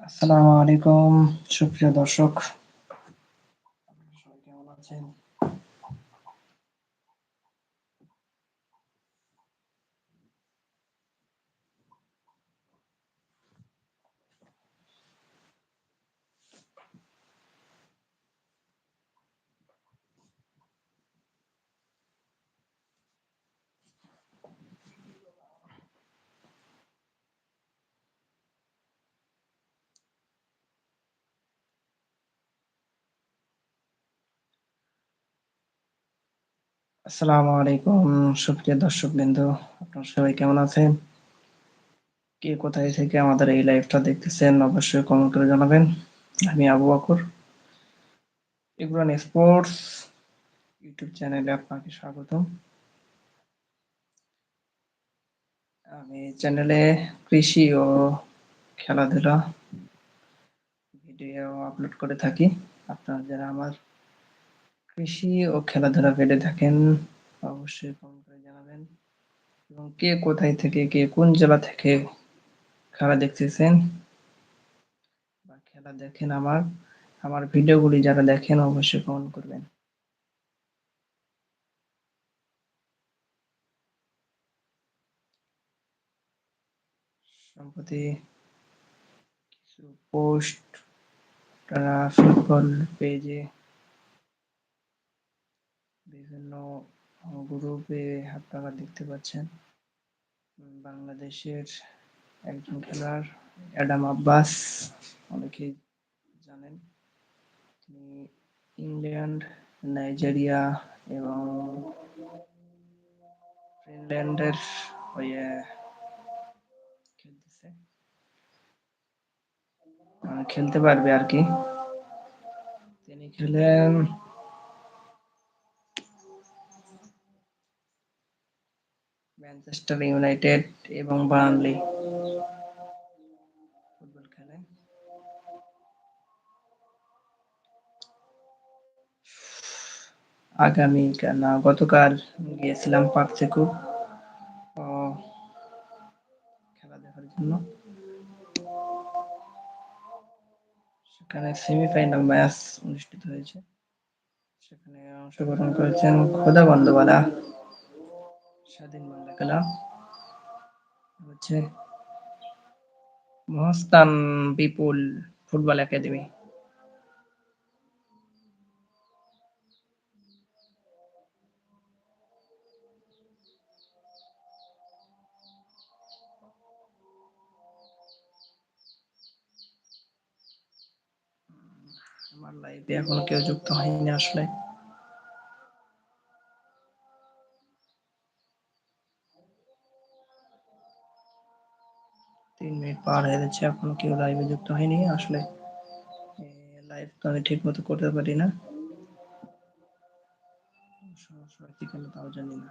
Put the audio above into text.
আসসালামু আলাইকুম সুপ্রিয় দর্শক। সবাই কেমন আছেন? আসসালামু আলাইকুম, সুপ্রিয় দর্শক বিন্দু আপনারা সবাই কেমন আছেন? কে কোথায় থেকে আমাদের এই লাইভটা দেখতেছেন, অবশ্যই কমেন্ট করে জানাবেন। আমি আবু বকর ইমরান স্পোর্টস ইউটিউব চ্যানেলে আপনাকে স্বাগতম। আমি চ্যানেলে কৃষি ও খেলাধুলা ভিডিও আপলোড করে থাকি। আপনারা যারা আমার কৃষি ও খেলাধুলা পেটে থাকেন, অবশ্যই কমেন্ট করে জানাবেন। এবং কে কোথায় থেকে, কে কোন জেলা থেকে খেলা দেখতেছেন বা খেলা দেখেন আমার আমার ভিডিওগুলি যারা দেখেন অবশ্যই কমেন্ট করবেন। সম্প্রতি কিছু পোস্ট আপনারা ফুটবল পেজে বিভিন্ন গ্রুপে আপনারা দেখতে পাচ্ছেন। বাংলাদেশের একজন খেলোয়াড়, অ্যাডাম আব্বাস, অনেকেই জানেন। তিনি ইংল্যান্ড, নাইজেরিয়া এবং ফিনল্যান্ডের হয়ে খেলতেছে। খেলতে পারবে আর কি। তিনি খেলেন ম্যানচেস্টার ইউনাইটেড এবং বার্নলি ফুটবল খেলে আগামী না, গতকাল গিয়েছিলাম পার্ক থেকে খেলা দেখার জন্য। সেখানে সেমিফাইনাল ম্যাচ অনুষ্ঠিত হয়েছে। সেখানে অংশগ্রহণ করেছেন খোদা বন্দ্যোপাধ্যায় স্বাধীন বাংলা খেলা হচ্ছে মহস্তান বিপুল ফুটবল একাডেমি। আমার লাইভে এখনও কেউ যুক্ত হয়নি আসলে। তিন মিনিট পার হয়ে যাচ্ছে, এখন কেউ লাইভে যুক্ত হয়নি, আসলে লাইভ তো আমি ঠিক মতো করতে পারি না। সমস্যা হচ্ছে কেন তাও জানি না।